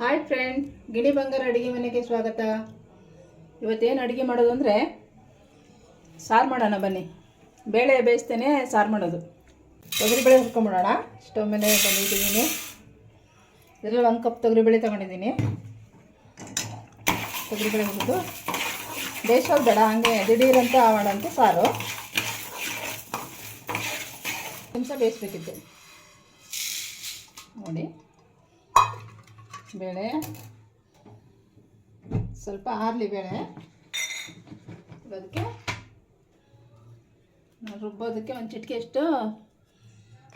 Hi friend ಗಿಣಿ ಬಂಗಾರ ಅಡುಗೆ ಮನೆಗೆ ಸ್ವಾಗತ. ಇವತ್ತೇನು ಅಡುಗೆ ಮಾಡೋದು ಅಂದರೆ ಸಾರು ಮಾಡೋಣ ಬನ್ನಿ. ಬೇಳೆ ಬೇಯಿಸ್ತೇನೆ ಸಾರು ಮಾಡೋದು. ತೊಗರಿಬೇಳೆ ಹುರ್ಕೊಂಬಿಡೋಣ. ಸ್ಟವ್ ಮೇಲೆ ಬಂದಿಟ್ಟಿದ್ದೀನಿ. ಇದರಲ್ಲಿ ಒಂದು ಕಪ್ ತೊಗರಿಬೇಳೆ ತೊಗೊಂಡಿದ್ದೀನಿ. ತೊಗರಿಬೇಳೆ ಹುರಿದು. ಬೇಯಿಸೋದು ಬೇಡ, ಹಂಗೆ ದಿಢೀರಂತ ಮಾಡೋಂಥ ಸಾರು. ನಿಮಿಷ ಬೇಯಿಸ್ಬೇಕಿತ್ತು. ನೋಡಿ. ಬೇಳೆ, ಸ್ವಲ್ಪ ಆರಲಿ ಬೇಳೆ. ಅದಕ್ಕೆ ರುಬ್ಬೋದಕ್ಕೆ ಒಂದು ಚಿಟಿಕೆ ಅಷ್ಟು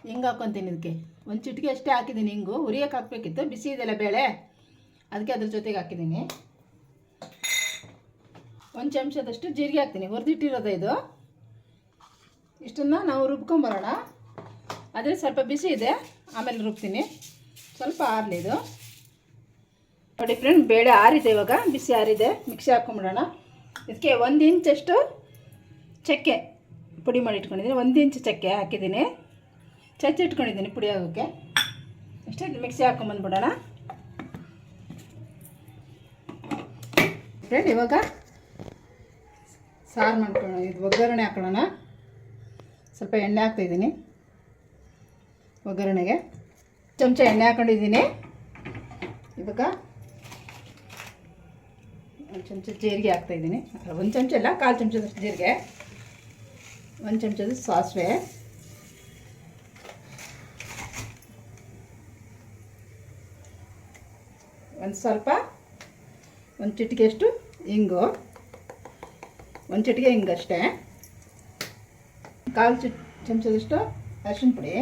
ಹಿಂಗೆ ಹಾಕ್ಕೊತೀನಿ ಇದಕ್ಕೆ. ಒಂದು ಚಿಟಿಕೆ ಅಷ್ಟೇ ಹಾಕಿದ್ದೀನಿ ಹಿಂಗು ಉರಿಯೋಕೆ ಹಾಕ್ಬೇಕಿತ್ತು. ಬಿಸಿ ಇದೆಲ್ಲ ಬೇಳೆ? ಅದಕ್ಕೆ ಅದ್ರ ಜೊತೆಗೆ ಹಾಕಿದ್ದೀನಿ. ಒಂದು ಚಮಚದಷ್ಟು ಜೀರಿಗೆ ಹಾಕ್ತೀನಿ. ಹುರಿದಿಟ್ಟಿರೋದು ಇದು? ಇಷ್ಟನ್ನು ನಾವು ರುಬ್ಕೊಂಬರೋಣ ಆದರೆ ಸ್ವಲ್ಪ ಬಿಸಿ ಇದೆ. ಆಮೇಲೆ ರುಬ್ತೀನಿ. ಸ್ವಲ್ಪ ಆರಲಿ ಇದು. ನೋಡಿ ಫ್ರೆಂಡ್ ಬೇಳೆ ಆರಿದೆ ಇವಾಗ, ಬಿಸಿ ಆರಿದೆ ಮಿಕ್ಸಿ ಹಾಕ್ಕೊಂಬಿಡೋಣ ಇದಕ್ಕೆ ಒಂದು ಇಂಚಷ್ಟು ಚಕ್ಕೆ ಪುಡಿ ಮಾಡಿ ಇಟ್ಕೊಂಡಿದ್ದೀನಿ. ಒಂದು ಇಂಚು ಚಕ್ಕೆ ಹಾಕಿದ್ದೀನಿ. ಚಚ್ಚಿ ಇಟ್ಕೊಂಡಿದ್ದೀನಿ ಪುಡಿ ಆಗೋಕ್ಕೆ. ಅಷ್ಟೇ ಮಿಕ್ಸಿ ಹಾಕೊಂಬಂದ್ಬಿಡೋಣ ಫ್ರೆಂಡ್ ಇವಾಗ ಸಾರು ಮಾಡ್ಕೊಳ್ಳೋಣ. ಇದು ಒಗ್ಗರಣೆ ಹಾಕೊಳ್ಳೋಣ. ಸ್ವಲ್ಪ ಎಣ್ಣೆ ಹಾಕ್ತಾಯಿದ್ದೀನಿ ಒಗ್ಗರಣೆಗೆ. ಚಮಚ ಎಣ್ಣೆ ಹಾಕೊಂಡಿದ್ದೀನಿ. ಇವಾಗ ಒಂದು ಚಮಚ ಜೀರಿಗೆ ಹಾಕ್ತಾಯಿದ್ದೀನಿ ಒಂದು ಚಮಚ ಇಲ್ಲ ಕಾಲು ಚಮಚದಷ್ಟು ಜೀರಿಗೆ. ಒಂದು ಚಮಚದ ಸಾಸಿವೆ. ಒಂದು ಸ್ವಲ್ಪ, ಒಂದು ಚಿಟಿಕೆಯಷ್ಟು ಇಂಗು. ಒಂದು ಚಿಟಿಕೆ ಹಿಂಗಷ್ಟೇ ಕಾಲು ಚಿ, ಚಮಚದಷ್ಟು ಅರಿಶಿನ ಪುಡಿ.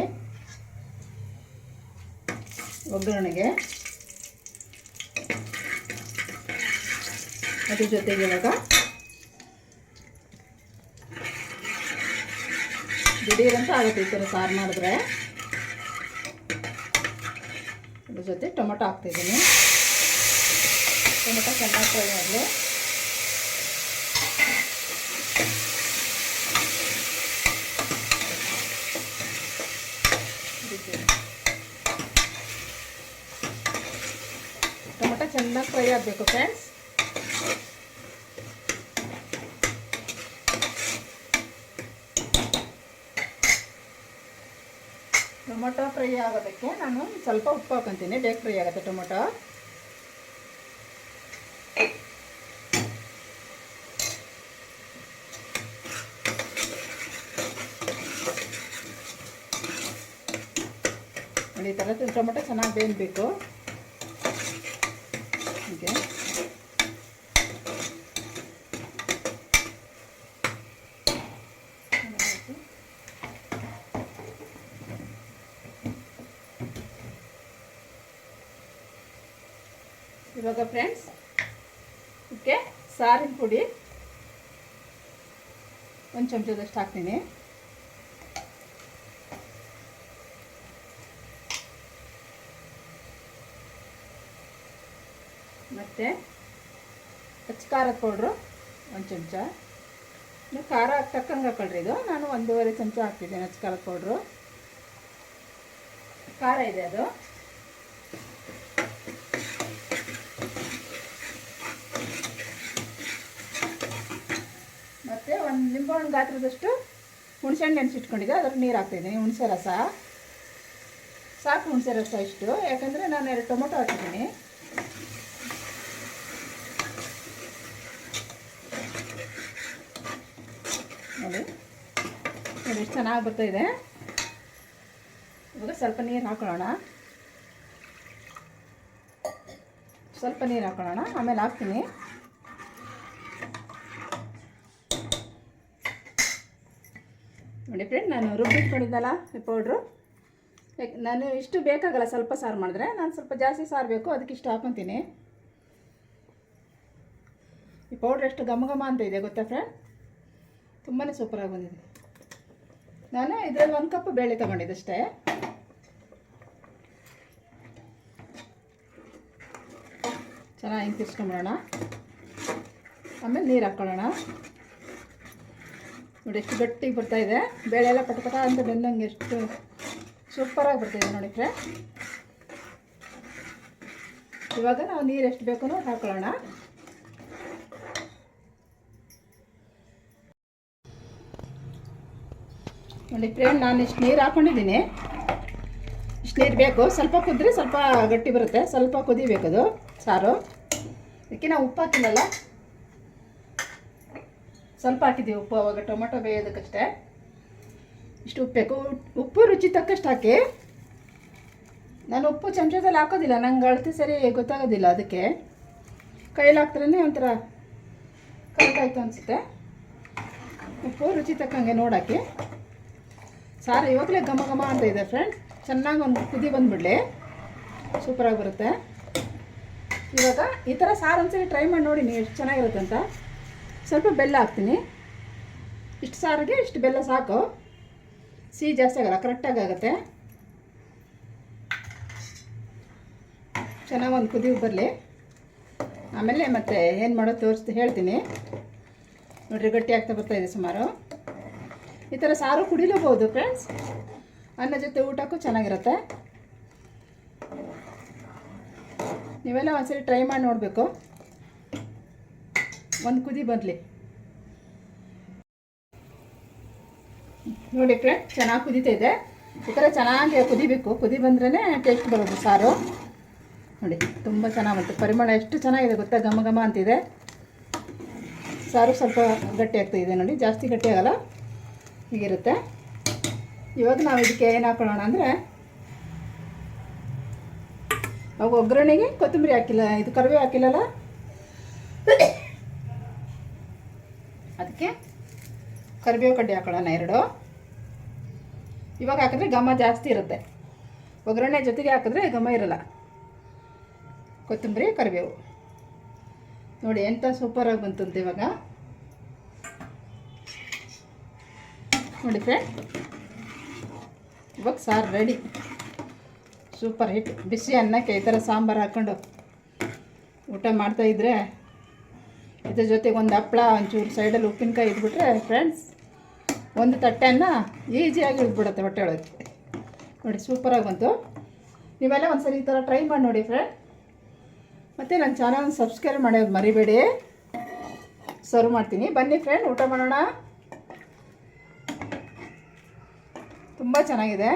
ಒಗ್ಗರಣೆಗೆ. ಅದ್ರ ಜೊತೆಗೆ ಇವಾಗ ದಿಢೀರಂತ ಆಗುತ್ತೆ ಈ ಥರ ಸಾರು ಮಾಡಿದ್ರೆ. ಅದ್ರ ಜೊತೆ ಟೊಮೊಟೊ ಹಾಕ್ತಿದ್ದೀನಿ. ಟೊಮೊಟೊ ಚೆನ್ನಾಗಿ ಫ್ರೈ ಆಗಲಿ ಟೊಮೊಟೊ ಚೆನ್ನಾಗಿ ಫ್ರೈ ಆಗಬೇಕು ಫ್ರೆಂಡ್ಸ್ ಟೊಮೊಟೊ ಫ್ರೈ ಆಗೋದಕ್ಕೆ ನಾನು ಸ್ವಲ್ಪ ಉಪ್ಪು ಹಾಕೊತೀನಿ ಬೇಗ ಫ್ರೈ ಆಗುತ್ತೆ ಟೊಮೊಟೊ. ನೋಡಿ, ಈ ಥರ ಟೊಮೊಟೊ ಚೆನ್ನಾಗಿ ಬೇಯಬೇಕು ಹೀಗೆ ಇವಾಗ ಫ್ರೆಂಡ್ಸ್ ಇದಕ್ಕೆ ಸಾರಿನ ಪುಡಿ. ಒಂದು ಚಮಚದಷ್ಟು ಹಾಕ್ತೀನಿ. ಮತ್ತು ಖಾರದ ಪೌಡ್ರು, ಒಂದು ಚಮಚ. ನೀವು ಖಾರ ತಕ್ಕಂಗೆ ಹಾಕೊಳ್ರಿ ಇದು. ನಾನು ಒಂದೂವರೆ ಚಮಚ ಹಾಕ್ತಿದ್ದೇನೆ ಖಾರದ ಪೌಡ್ರು. ಖಾರ ಇದೆ ಅದು ಮತ್ತು ಒಂದು ನಿಂಬೆಹಣ್ಣು ಗಾತ್ರದಷ್ಟು ಹುಣಸೆಹಣ್ಣು ನೆನೆಸಿಟ್ಕೊಂಡಿದ್ದೆ ಅದ್ರ ನೀರು ಹಾಕ್ತಾಯಿದ್ದೀನಿ ಹುಣಸೆ ರಸ? ಸಾಕು ಹುಣಸೆ ರಸ ಇಷ್ಟು. ಯಾಕಂದರೆ ನಾನು ಎರಡು ಟೊಮೊಟೊ ಹಾಕಿದ್ದೀನಿ. ನೋಡಿ ಎಷ್ಟು ಚೆನ್ನಾಗಿ ಬರ್ತಾಯಿದೆ. ಇವಾಗ ಸ್ವಲ್ಪ ನೀರು ಹಾಕೊಳ್ಳೋಣ. ಸ್ವಲ್ಪ ನೀರು ಹಾಕೊಳ್ಳೋಣ. ಆಮೇಲೆ ಹಾಕ್ತೀನಿ. ನೋಡಿ ಫ್ರೆಂಡ್ ನಾನು ರುಬ್ಬಿಟ್ಕೊಂಡಿದ್ದಲ್ಲ ಈ ಪೌಡ್ರು ನಾನು ಇಷ್ಟು ಬೇಕಾಗಲ್ಲ, ಸ್ವಲ್ಪ ಸಾರು ಮಾಡಿದ್ರೆ. ನಾನು ಸ್ವಲ್ಪ ಜಾಸ್ತಿ ಸಾರು ಬೇಕು, ಅದಕ್ಕೆ ಇಷ್ಟು ಹಾಕೊತೀನಿ. ಈ ಪೌಡ್ರ್ ಎಷ್ಟು ಘಮ ಘಮ ಅಂತ ಇದೆ ಗೊತ್ತಾ ಫ್ರೆಂಡ್ ತುಂಬಾ ಸೂಪರಾಗಿ ಬಂದಿದೆ. ನಾನು ಇದರಲ್ಲಿ ಒಂದು ಕಪ್ ಬೇಳೆ ತೊಗೊಂಡಿದ್ದಷ್ಟೇ. ಚೆನ್ನಾಗಿ ಹಿಂಗೆ ತಿರ್ಸ್ಕೊಂಬಿಡೋಣ ಆಮೇಲೆ ನೀರು ಹಾಕ್ಕೊಳ್ಳೋಣ ನೋಡಿ ಎಷ್ಟು ಗಟ್ಟಿಗೆ ಇದೆ. ಬೇಳೆ ಎಲ್ಲ ಪಟ ಪಟ ಅಂತ ಬೆಂದಂಗೆ ಎಷ್ಟು ಸೂಪರಾಗಿ ಬರ್ತಾಯಿದೆ ನೋಡಿ ಫ್ರೆಂಡ್ ಇವಾಗ ನಾವು ನೀರು ಎಷ್ಟು ಬೇಕು ಹಾಕೊಳ್ಳೋಣ. ನೋಡಿ ಫ್ರೆಂಡ್ ನಾನು ಇಷ್ಟು ನೀರು ಹಾಕೊಂಡಿದ್ದೀನಿ. ಇಷ್ಟು ನೀರು ಬೇಕು. ಸ್ವಲ್ಪ ಕುದ್ರೆ ಸ್ವಲ್ಪ ಗಟ್ಟಿ ಬರುತ್ತೆ. ಸ್ವಲ್ಪ ಕುದಿಬೇಕದು ಸಾರು. ಅದಕ್ಕೆ ನಾವು ಉಪ್ಪು ಹಾಕಿಲ್ಲಲ್ಲ? ಸ್ವಲ್ಪ ಹಾಕಿದ್ದೀವಿ ಉಪ್ಪು, ಅವಾಗ ಟೊಮೆಟೊ ಬೇಯೋದಕ್ಕಷ್ಟೇ. ಇಷ್ಟು ಉಪ್ಪು ಉಪ್ಪು ರುಚಿ ತಕ್ಕಷ್ಟು ಹಾಕಿ. ನಾನು ಉಪ್ಪು ಚಮಚದಲ್ಲಿ ಹಾಕೋದಿಲ್ಲ, ನಂಗೆ ಅಳತೆ ಸರಿ ಗೊತ್ತಾಗೋದಿಲ್ಲ ಅದಕ್ಕೆ. ಕೈಯಲ್ಲಿ ಹಾಕ್ತಾರೆ ಒಂಥರ ಕರೆಕ್ಟಾಯ್ತು ಅನಿಸುತ್ತೆ. ಉಪ್ಪು ರುಚಿ ತಕ್ಕಂಗೆ ನೋಡಾಕಿ. ಸಾರು ಇವಾಗಲೇ ಘಮ ಘಮ ಅಂತ ಇದೆ ಫ್ರೆಂಡ್ ಚೆನ್ನಾಗಿ ಒಂದು ಕುದಿ ಬಂದುಬಿಡಲಿ. ಸೂಪರಾಗಿ ಬರುತ್ತೆ. ಇವಾಗ ಈ ಥರ ಸಾರು ಒಂದ್ಸರಿ ಟ್ರೈ ಮಾಡಿ ನೋಡಿ ನೀವು ಎಷ್ಟು ಚೆನ್ನಾಗಿರುತ್ತೆ ಅಂತ. ಸ್ವಲ್ಪ ಬೆಲ್ಲ ಹಾಕ್ತೀನಿ. ಇಷ್ಟು ಸಾರಿಗೆ, ಇಷ್ಟು ಬೆಲ್ಲ ಸಾಕು. ಸಿಹಿ ಜಾಸ್ತಿ ಆಗಲ್ಲ ಕರೆಕ್ಟಾಗಿ ಆಗುತ್ತೆ. ಚೆನ್ನಾಗಿ ಒಂದು ಕುದಿ ಬರಲಿ. ಆಮೇಲೆ ಮತ್ತೆ ಏನು ಮಾಡೋದು ತೋರಿಸ್ತು, ಹೇಳ್ತೀನಿ. ನೋಡ್ರಿ, ಗಟ್ಟಿ ಆಗ್ತಾ ಬರ್ತಾ ಇದೆ ಸುಮಾರು. ಈ ಥರ ಸಾರು ಕುಡಿಲೂಬಹುದು ಫ್ರೆಂಡ್ಸ್ ಅನ್ನ ಜೊತೆ ಊಟಕ್ಕೂ ಚೆನ್ನಾಗಿರುತ್ತೆ. ನೀವೆಲ್ಲ ಒಂದ್ಸರಿ ಟ್ರೈ ಮಾಡಿ ನೋಡಬೇಕು. ಒಂದು ಕುದಿ ಬರಲಿ ನೋಡಿ ಫ್ರೆಂಡ್, ಚೆನ್ನಾಗಿ ಕುದೀತಾ ಇದೆ. ಈ ಥರ ಚೆನ್ನಾಗಿ ಕುದಿಬೇಕು. ಕುದಿ ಬಂದ್ರೇ ಟೇಸ್ಟ್ ಬರೋದು ಸಾರು. ನೋಡಿ, ತುಂಬ ಚೆನ್ನಾಗಿ ಬಂತು. ಪರಿಮಳ ಎಷ್ಟು ಚೆನ್ನಾಗಿದೆ ಗೊತ್ತಾ? ಘಮ ಘಮ ಅಂತಿದೆ. ಸಾರು ಸ್ವಲ್ಪ ಗಟ್ಟಿ ಆಗ್ತಾ ಇದೆ ನೋಡಿ. ಜಾಸ್ತಿ ಗಟ್ಟಿ ಆಗಲ್ಲ. ಹೀಗಿರುತ್ತೆ. ಇವಾಗ ನಾವು ಇದಕ್ಕೆ ಏನು ಹಾಕೊಳ್ಳೋಣ ಅಂದರೆ, ಅವಾಗ ಒಗ್ಗರಣೆಗೆ ಕೊತ್ತಂಬರಿ ಹಾಕಿಲ್ಲ. ಇದು ಕರಿಬೇವು ಹಾಕಿಲ್ಲಲ್ಲ? ಅದಕ್ಕೆ ಕರಿಬೇವು ಕಡ್ಡಿ ಹಾಕೊಳ್ಳೋಣ ಎರಡು. ಇವಾಗ ಹಾಕಿದ್ರೆ ಘಮ ಜಾಸ್ತಿ ಇರುತ್ತೆ. ಒಗ್ಗರಣೆ ಜೊತೆಗೆ ಹಾಕಿದ್ರೆ ಘಮ ಇರಲ್ಲ. ಕೊತ್ತಂಬರಿ, ಕರಿಬೇವು. ನೋಡಿ ಎಂಥ ಸೂಪರಾಗಿ ಬಂತಂತೆ ಇವಾಗ. ನೋಡಿ ಫ್ರೆಂಡ್ ಇವಾಗ ಸಾರು ರೆಡಿ ಸೂಪರ್ ಹಿಟ್ ಬಿಸಿ ಅನ್ನಕ್ಕೆ ಈ ಥರ ಸಾಂಬಾರು ಹಾಕ್ಕೊಂಡು ಊಟ ಮಾಡ್ತಾಯಿದ್ರೆ ಇದ್ರ ಜೊತೆಗೆ ಒಂದು ಹಪ್ಪಳ ಒಂಚೂರು ಸೈಡಲ್ಲಿ ಉಪ್ಪಿನಕಾಯಿ ಇದ್ಬಿಟ್ರೆ ಫ್ರೆಂಡ್ಸ್ ಒಂದು ತಟ್ಟೆಯನ್ನು ಈಸಿಯಾಗಿ ಇಳಿದ್ಬಿಡುತ್ತೆ ಹೊಟ್ಟೆ ಒಳಗೆ. ನೋಡಿ ಸೂಪರಾಗಿ ಬಂತು. ನೀವೆಲ್ಲ ಒಂದು ಸರಿ ಈ ಥರ ಟ್ರೈ ಮಾಡಿ ನೋಡಿ ಫ್ರೆಂಡ್ ಮತ್ತು ನನ್ನ ಚಾನಲ್ ಸಬ್ಸ್ಕ್ರೈಬ್ ಮಾಡೋದು ಮರಿಬೇಡಿ. ಸರ್ವ್ ಮಾಡ್ತೀನಿ. ಬನ್ನಿ ಫ್ರೆಂಡ್ ಊಟ ಮಾಡೋಣ. ತುಂಬ ಚೆನ್ನಾಗಿದೆ.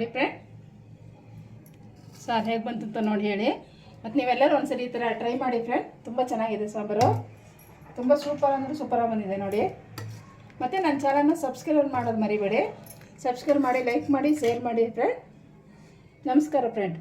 ನೋಡಿ ಫ್ರೆಂಡ್ ಸಾರು ಹೇಗೆ ಬಂತು ನೋಡಿ ಹೇಳಿ. ಮತ್ತು ನೀವೆಲ್ಲರೂ ಒಂದ್ಸರಿ ಈ ಥರ ಟ್ರೈ ಮಾಡಿ ಫ್ರೆಂಡ್ ತುಂಬ ಚೆನ್ನಾಗಿದೆ ಸಾಂಬಾರು. ತುಂಬ ಸೂಪರ್ ಅಂದರೆ ಸೂಪರಾಗಿ ಬಂದಿದೆ ನೋಡಿ. ಮತ್ತು ನನ್ನ ಚಾನಲ್ನ ಸಬ್ಸ್ಕ್ರೈಬ್ ಮಾಡೋದು ಮರಿಬೇಡಿ. ಸಬ್ಸ್ಕ್ರೈಬ್ ಮಾಡಿ ಲೈಕ್ ಮಾಡಿ ಶೇರ್ ಮಾಡಿ ಫ್ರೆಂಡ್ ನಮಸ್ಕಾರ ಫ್ರೆಂಡ್